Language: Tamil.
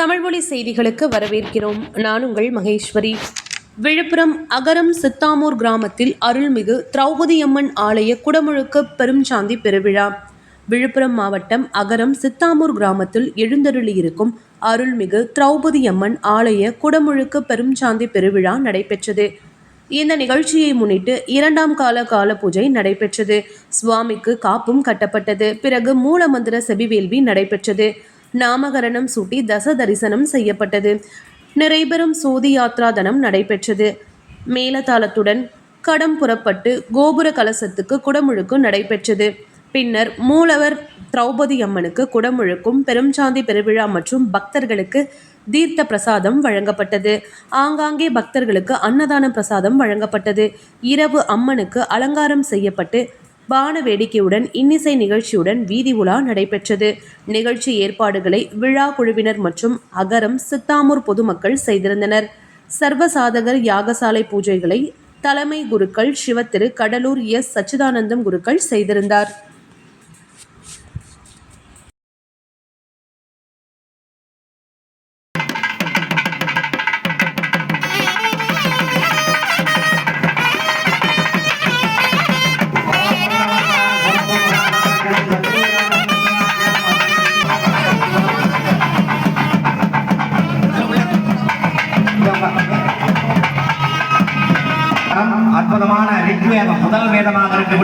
தமிழ்மொழி செய்திகளுக்கு வரவேற்கிறோம். நான் உங்கள் மகேஸ்வரி. விழுப்புரம் அகரம் சித்தாமூர் கிராமத்தில் அருள்மிகு திரௌபதியம்மன் ஆலய குடமுழுக்கு பெரும்சாந்தி பெருவிழா. விழுப்புரம் மாவட்டம் அகரம் சித்தாமூர் கிராமத்தில் எழுந்தருளியிருக்கும் அருள்மிகு திரௌபதியம்மன் ஆலய குடமுழுக்கு பெரும்சாந்தி பெருவிழா நடைபெற்றது. இந்த நிகழ்ச்சியை முன்னிட்டு இரண்டாம் கால கால பூஜை நடைபெற்றது. சுவாமிக்கு காப்பும் கட்டப்பட்டது. பிறகு மூலமந்திர செபிவேள்வி நடைபெற்றது. நாமகரணம் சூட்டி தச தரிசனம் செய்யப்பட்டது. நிறைபெறும் சோதி யாத்ராதனம் நடைபெற்றது. மேலதாளத்துடன் கடம் புறப்பட்டு கோபுர கலசத்துக்கு குடமுழுக்கு நடைபெற்றது. பின்னர் மூலவர் திரௌபதி அம்மனுக்கு குடமுழுக்கும் பெரும்சாந்தி பெருவிழா மற்றும் பக்தர்களுக்கு தீர்த்த பிரசாதம் வழங்கப்பட்டது. ஆங்காங்கே பக்தர்களுக்கு அன்னதான பிரசாதம் வழங்கப்பட்டது. இரவு அம்மனுக்கு அலங்காரம் செய்யப்பட்டு வான வேடிக்கையுடன் இன்னிசை நிகழ்ச்சியுடன் வீதி உலா நடைபெற்றது. நிகழ்ச்சி ஏற்பாடுகளை விழா குழுவினர் மற்றும் அகரம் சித்தாமூர் பொதுமக்கள் செய்திருந்தனர். சர்வசாதகர் யாகசாலை பூஜைகளை தலைமை குருக்கள் சிவத்திரு கடலூர் எஸ். சச்சிதானந்தம் குருக்கள் செய்திருந்தார். அற்புதமான ரிக்வேதம் முதல் வேதமாக இருக்கு.